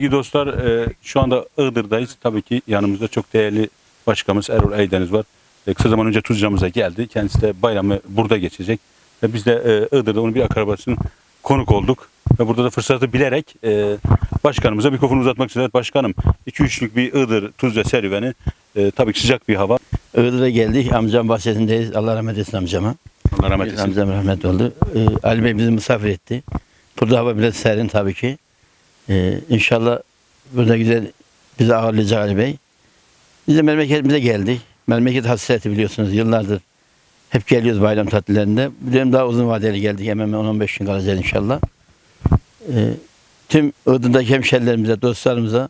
İyi dostlar e, şu anda Iğdır'dayız. Tabii ki yanımızda çok değerli başkanımız Erol Eydeniz var. E, kısa zaman önce Tuzca'mıza geldi. Kendisi de bayramı burada geçecek. Ve biz de e, Iğdır'da onun bir akrabasının konuk olduk. Ve burada da fırsatı bilerek e, başkanımıza mikrofonu uzatmak istedik. Başkanım 2-3'lük bir Iğdır Tuzca serüveni. E, tabii ki sıcak bir hava. Iğdır'a geldik. Amcam bahçesindeyiz. Allah rahmet etsin amcama. Allah rahmet eylesin. Amcam rahmet oldu. Ee, Ali Bey bizi misafir etti. Burada hava biraz serin tabii ki. Ee, inşallah burada güzel bizi ağırlayacak Ali Bey. Biz de memleketimize geldik. Memleket hasreti biliyorsunuz yıllardır. Hep geliyoruz bayram tatillerinde. Bu dönem daha uzun vadeli geldik. Hemen hemen 10-15 gün kalacağız inşallah. Ee, tüm Iğdır'daki hemşerilerimize, dostlarımıza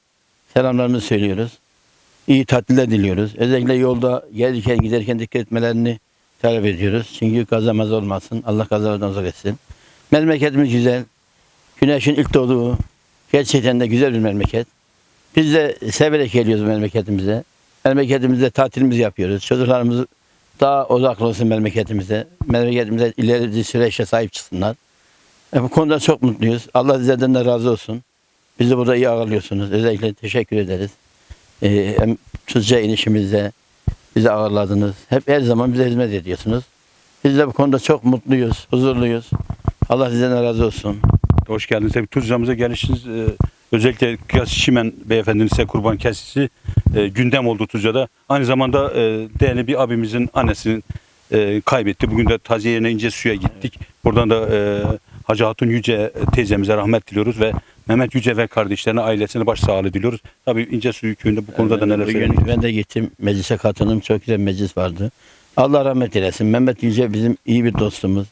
selamlarımızı söylüyoruz. İyi tatiller diliyoruz. Özellikle yolda gelirken giderken dikkat etmelerini talep ediyoruz. Çünkü kazamaz olmasın. Allah kazalardan uzak etsin. Memleketimiz güzel. Güneşin ilk doğduğu gerçekten de güzel bir memleket. Biz de severek geliyoruz memleketimize. Memleketimizde tatilimizi yapıyoruz. Çocuklarımız daha uzak olsun memleketimize. Memleketimize ileri süreçte sahip çıksınlar. E, bu konuda çok mutluyuz. Allah sizlerden de razı olsun. Bizi burada iyi ağırlıyorsunuz. Özellikle teşekkür ederiz. E, hem Tuzca inişimizde bizi ağırladınız. Hep her zaman bize hizmet ediyorsunuz. Biz de bu konuda çok mutluyuz, huzurluyuz. Allah sizden razı olsun. Hoş geldiniz. Tabii Tuzca'mıza gelişiniz e, özellikle Kıyas Şimen beyefendinin size kurban kesisi e, gündem oldu Tuzca'da. Aynı zamanda e, değerli bir abimizin annesinin e, kaybetti. Bugün de taziye yerine ince suya gittik. Buradan da e, Hacı Hatun Yüce teyzemize rahmet diliyoruz ve Mehmet Yüce ve kardeşlerine ailesine başsağlığı diliyoruz. Tabii ince suyu köyünde bu konuda da neler söylemek Ben de gittim meclise katıldım. Çok güzel meclis vardı. Allah rahmet eylesin. Mehmet Yüce bizim iyi bir dostumuz.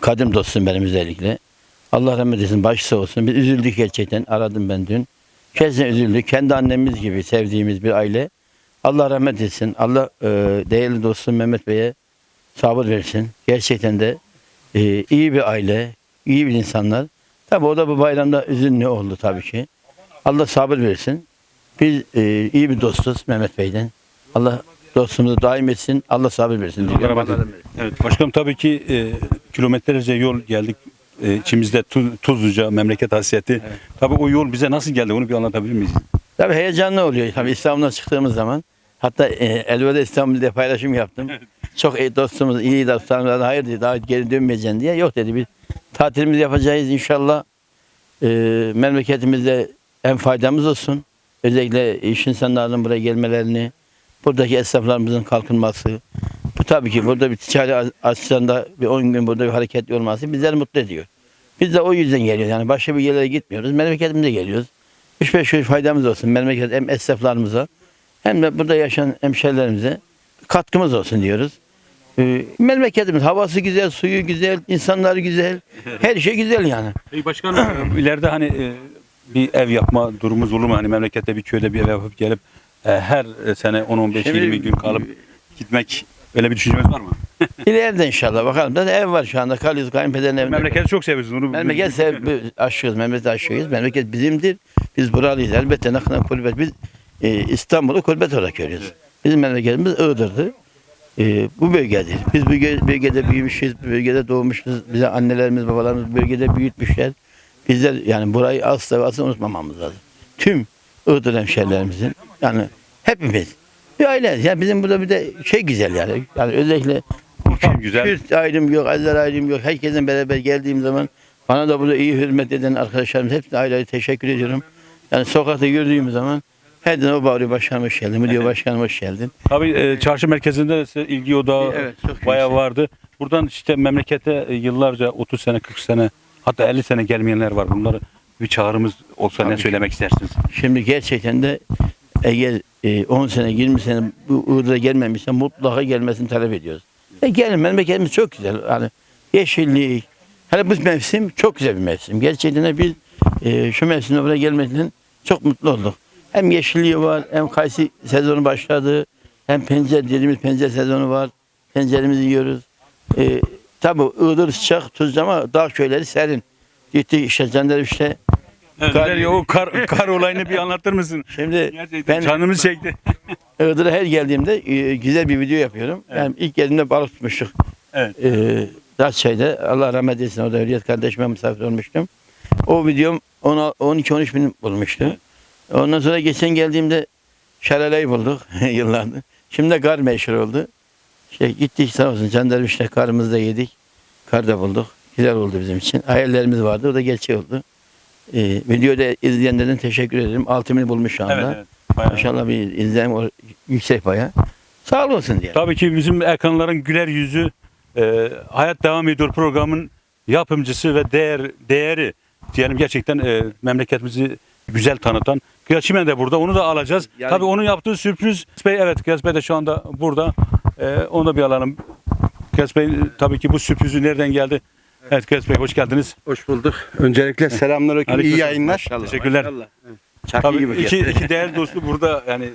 Kadim dostum benim özellikle. Allah rahmet eylesin. Başı sağ olsun. Biz üzüldük gerçekten. Aradım ben dün. Kesin üzüldük. Kendi annemiz gibi sevdiğimiz bir aile. Allah rahmet etsin. Allah e, değerli dostum Mehmet Bey'e sabır versin. Gerçekten de e, iyi bir aile, iyi bir insanlar. Tabi o da bu bayramda üzünlü oldu tabii ki. Allah sabır versin. Biz e, iyi bir dostuz Mehmet Bey'den. Allah dostumuzu daim etsin. Allah sabır versin. Eylesin. Evet başkanım tabii ki e, kilometrelerce yol geldik. E, içimizde Tuz, Tuzluca memleket hasreti. Tabii o yol bize nasıl geldi onu bir anlatabilir miyiz? Tabii heyecanlı oluyor. Tabii İstanbul'dan çıktığımız zaman. Hatta e, Elveda İstanbul'da paylaşım yaptım. Çok iyi dostumuz, iyi dostlarımız hayır dedi daha geri dönmeyeceksin diye. Yok dedi bir tatilimizi yapacağız inşallah. E, memleketimizde en faydamız olsun. Özellikle iş insanlarının buraya gelmelerini, buradaki esnaflarımızın kalkınması. Bu tabii ki burada bir ticari açıdan da bir 10 gün burada bir hareketli olması bizleri mutlu ediyor. Biz de o yüzden geliyoruz. Yani başka bir yerlere gitmiyoruz. Memleketimize geliyoruz. 3-5 kuruş faydamız olsun memleket hem esnaflarımıza hem de burada yaşayan hemşerilerimize katkımız olsun diyoruz. Ee, memleketimiz havası güzel, suyu güzel, insanları güzel. Her şey güzel yani. Peki başkanım ileride hani e, bir ev yapma durumumuz olur mu? Hani memlekette bir köyde bir ev yapıp gelip e, her sene 10-15-20 Şimdi- gün kalıp gitmek öyle bir düşüncemiz var mı? İleride inşallah bakalım. Zaten ev var şu anda. Kalıyoruz kayınpederin evinde. Memleketi çok seviyorsunuz. Onu Memleket sev, aşığız, memleket aşığıyız. Memleket bizimdir. Biz buralıyız. Elbette nakına kulübet. Biz e, İstanbul'u kulübet olarak görüyoruz. Bizim memleketimiz Iğdır'dır. E, bu bölgedir. Biz bu bölge- bölgede büyümüşüz, bu bölgede doğmuşuz. Bize annelerimiz, babalarımız bu bölgede büyütmüşler. Bizler yani burayı asla ve asla unutmamamız lazım. Tüm Iğdır hemşerilerimizin yani hepimiz bir aileyiz. Yani bizim burada bir de şey güzel yani. Yani özellikle Ortam güzel. Kürt ayrım yok, Azer ayrım yok. Herkesin beraber geldiğim zaman bana da burada iyi hürmet eden arkadaşlarımız hepsine ayrı teşekkür ediyorum. Yani sokakta gördüğüm zaman herden o bağırıyor başkanım hoş geldin, müdür başkanım hoş geldin. Tabii e, çarşı merkezinde de size ilgi odağı Evet, çok bayağı yüksek. vardı. Buradan işte memlekete e, yıllarca 30 sene 40 sene hatta 50 sene gelmeyenler var. Bunları bir çağrımız olsa ne söylemek istersiniz? Şimdi gerçekten de eğer e, 10 sene 20 sene bu Iğdır'a gelmemişse mutlaka gelmesini talep ediyoruz. E gelin memleketimiz çok güzel. Hani yeşillik. Hani bu mevsim çok güzel bir mevsim. Gerçekten biz e, şu mevsimde buraya gelmekten çok mutlu olduk. Hem yeşilliği var, hem kayısı sezonu başladı, hem pencere dediğimiz pencere sezonu var. Penceremizi yiyoruz. E, tabii Iğdır sıcak, tuzlu ama dağ köyleri serin. Gittik işte Candarviş'te Evet, Kar- o kar, kar olayını bir anlatır mısın? Şimdi Gerçekten ben canımız çekti. Iğdır'a her geldiğimde e, güzel bir video yapıyorum. Yani ilk geldiğimde balık tutmuştuk. Evet. E, Datça'yda Allah rahmet eylesin orada Hürriyet kardeşime misafir olmuştum. O videom 12-13 bin bulmuştu. Ondan sonra geçen geldiğimde şelaleyi bulduk yıllardır. Şimdi de kar meşhur oldu. İşte gittik sağ olsun Can Derviş'le karımızı da yedik. Kar da bulduk. Güzel oldu bizim için. Hayallerimiz vardı. O da gerçek oldu. Ee, videoda izleyenlerden teşekkür ederim. 6 bin bulmuş şu anda. Evet, evet. Bayağı. Maşallah bir izlenim o- yüksek baya. Sağ olsun diye. Tabii ki bizim ekranların güler yüzü e, Hayat Devam Ediyor programın yapımcısı ve değer değeri diyelim gerçekten e, memleketimizi güzel tanıtan Kıyas Çimen de burada. Onu da alacağız. Yani- Tabii onun yaptığı sürpriz Bey evet Kıyas Bey de şu anda burada. E, onu da bir alalım. Kıyas Bey tabii ki bu sürprizi nereden geldi? Evet Kıyas Bey hoş geldiniz. Hoş bulduk. Öncelikle selamünaleyküm. Aleyküm İyi yayınlar. Teşekkürler. Çakı Tabii gibi. iki, iki değerli dostu burada yani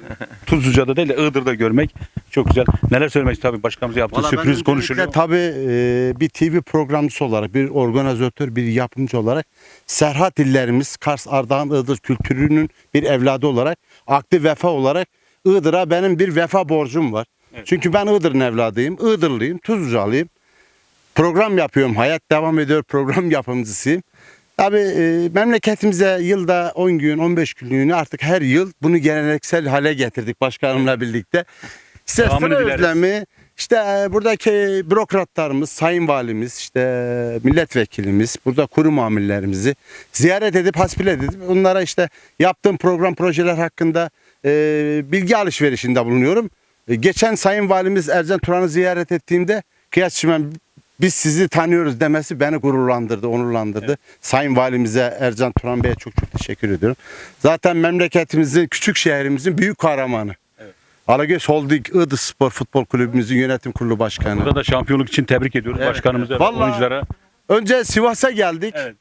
Tuzluca'da değil de Iğdır'da görmek çok güzel. Neler söylemek tabii başkanımıza yaptığı Valla ben sürpriz konuşuluyor. Tabii e, bir TV programcısı olarak, bir organizatör, bir yapımcı olarak Serhat illerimiz, Kars, Ardahan, Iğdır kültürünün bir evladı olarak, aktif vefa olarak Iğdır'a benim bir vefa borcum var. Evet. Çünkü ben Iğdır'ın evladıyım, Iğdırlıyım, Tuzlucalıyım. Program yapıyorum, hayat devam ediyor program yapımcısıyım. Tabii e, memleketimize yılda 10 gün, 15 günlüğünü artık her yıl bunu geleneksel hale getirdik başkanımla birlikte. Dileriz. özlemi, işte e, buradaki bürokratlarımız, sayın valimiz, işte milletvekilimiz, burada kurum amirlerimizi ziyaret edip hasbile edip onlara işte yaptığım program projeler hakkında e, bilgi alışverişinde bulunuyorum. E, geçen sayın valimiz Ercan Turan'ı ziyaret ettiğimde Kıyas biz sizi tanıyoruz demesi beni gururlandırdı, onurlandırdı. Sayın Valimize Ercan Turan Bey'e çok çok teşekkür ediyorum. Zaten memleketimizin, küçük şehrimizin büyük kahramanı. Evet. Alagöz Holding Iğdır Spor Futbol Kulübümüzün yönetim kurulu başkanı. Burada da şampiyonluk için tebrik ediyoruz Evet, başkanımıza, evet. Vallahi- oyunculara. Önce Sivas'a geldik. Evet.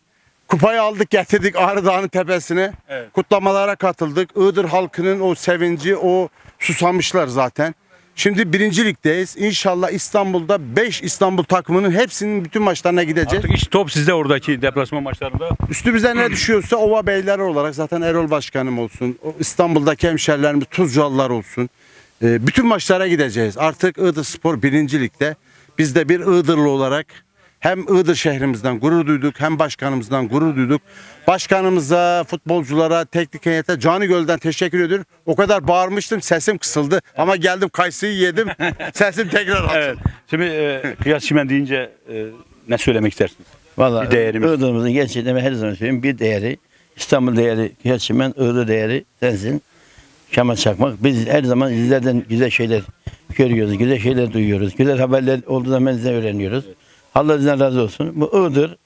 Kupayı aldık getirdik Ağrı Dağı'nın tepesine. Evet. Kutlamalara katıldık. Iğdır halkının o sevinci, o susamışlar zaten. Şimdi birinci ligdeyiz. İnşallah İstanbul'da 5 İstanbul takımının hepsinin bütün maçlarına gideceğiz. Artık iş top sizde oradaki deplasman maçlarında. Üstümüze ne düşüyorsa ova beyler olarak zaten Erol Başkanım olsun. o İstanbul'daki hemşerilerimiz Tuzcalılar olsun. Ee, bütün maçlara gideceğiz. Artık Iğdır Spor birinci ligde. Biz de bir Iğdırlı olarak hem Iğdır şehrimizden gurur duyduk hem başkanımızdan gurur duyduk. Başkanımıza, futbolculara, teknik heyete Canıgöl'den teşekkür ediyorum. O kadar bağırmıştım sesim kısıldı ama geldim kayısıyı yedim. sesim tekrar açıldı. Evet. Şimdi e, Kıyas Çimen deyince e, ne söylemek istersiniz? Vallahi Bir değerimiz. Iğdır'ımızın gerçekten ben her zaman söylüyorum bir değeri İstanbul değeri Kıyaçimen, Iğdır değeri sensin. Kemal Çakmak. Biz her zaman sizlerden güzel şeyler görüyoruz, güzel şeyler duyuyoruz. Güzel haberler olduğu zaman bizden öğreniyoruz. Allah sizden razı olsun. Bu Iğdır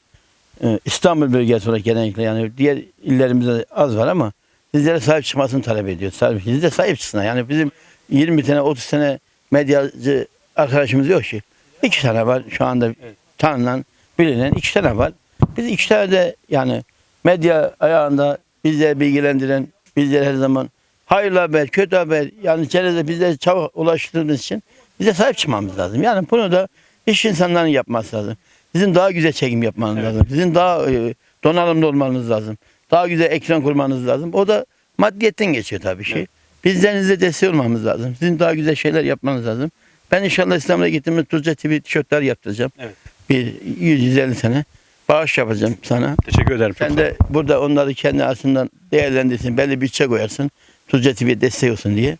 e, İstanbul bölgesi olarak genellikle yani diğer illerimizde az var ama sizlere sahip çıkmasını talep. Sahip, siz de sahip çıksınlar. Yani bizim 20 tane 30 tane medyacı arkadaşımız yok ki. İki tane var şu anda tanınan, bilinen iki tane var. Biz iki tane de yani medya ayağında bizleri bilgilendiren, bizleri her zaman hayırlı haber, kötü haber yani çevrede bizlere çabuk ulaştırdığımız için bize sahip çıkmamız lazım. Yani bunu da iş insanlarının yapması lazım. Sizin daha güzel çekim yapmanız lazım. Sizin daha e, donanımlı olmanız lazım. Daha güzel ekran kurmanız lazım. O da maddiyetten geçiyor tabii şey. Bizden size destek olmamız lazım. Sizin daha güzel şeyler yapmanız lazım. Ben inşallah İstanbul'a gittiğimde Tuzca TV tişörtler yaptıracağım. Evet. Bir 150 sene bağış yapacağım sana. Teşekkür ederim. Sen de burada onları kendi aslından değerlendirsin. Belli bir bütçe koyarsın. Tuzca TV destek olsun diye.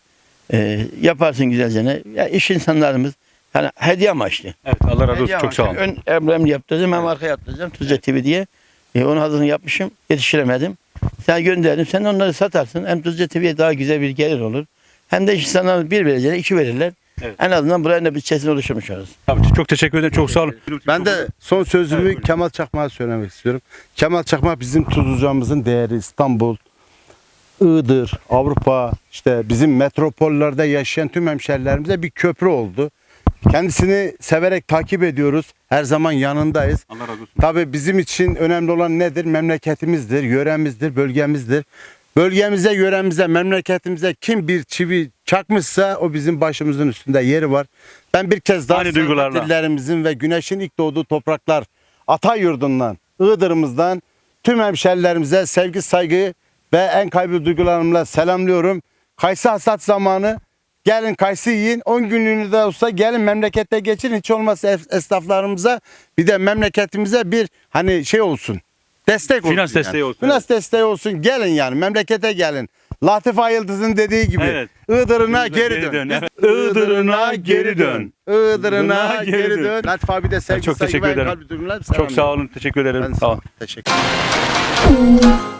Ee, yaparsın güzelce. Ya iş insanlarımız yani hediye amaçlı. Evet Allah razı olsun. Hediye Çok sağ olun. amaçlı. Ön emrem yaptıracağım hem arkaya yaptıracağım Tuzca TV diye. Ee, onun hazırını yapmışım. Yetiştiremedim. Sen gönderdim. Sen onları satarsın. Hem Tuzca TV'ye daha güzel bir gelir olur. Hem de insanlar bir vereceğine iki verirler. Evet. En azından buraya da bütçesini oluşturmuş oluruz. Tabii, çok teşekkür ederim. Çok sağ olun. Ben de son sözümü Evet, buyurun. Kemal Çakmak'a söylemek istiyorum. Kemal Çakmak bizim Tuzluca'mızın değeri İstanbul, Iğdır, Avrupa, işte bizim metropollerde yaşayan tüm hemşerilerimize bir köprü oldu. Kendisini severek takip ediyoruz. Her zaman yanındayız. Allah razı olsun. Tabii bizim için önemli olan nedir? Memleketimizdir, yöremizdir, bölgemizdir. Bölgemize, yöremize, memleketimize kim bir çivi çakmışsa o bizim başımızın üstünde yeri var. Ben bir kez daha Aynı duygularla. dillerimizin ve güneşin ilk doğduğu topraklar ata yurdundan, Iğdır'ımızdan tüm hemşerilerimize sevgi, saygı ve en kalbi duygularımla selamlıyorum. Kayısı hasat zamanı. Gelin kayısı yiyin. 10 günlüğünü de olsa gelin memlekette geçin. Hiç olmazsa es- esnaflarımıza bir de memleketimize bir hani şey olsun. destek olsun. Finans yani. desteği olsun, Finans desteği olsun. Gelin yani memlekete gelin. Latif Ayıldız'ın dediği gibi Evet. Iğdır'ına geri, Geri dön. dön, evet. Iğdır'ına geri dön. Iğdır'ına geri geri dön. dön. Latif abi de sevgi Çok saygı teşekkür ederim. Çok sağ olun. Teşekkür ederim. Ben Sağ olun. Teşekkür ederim.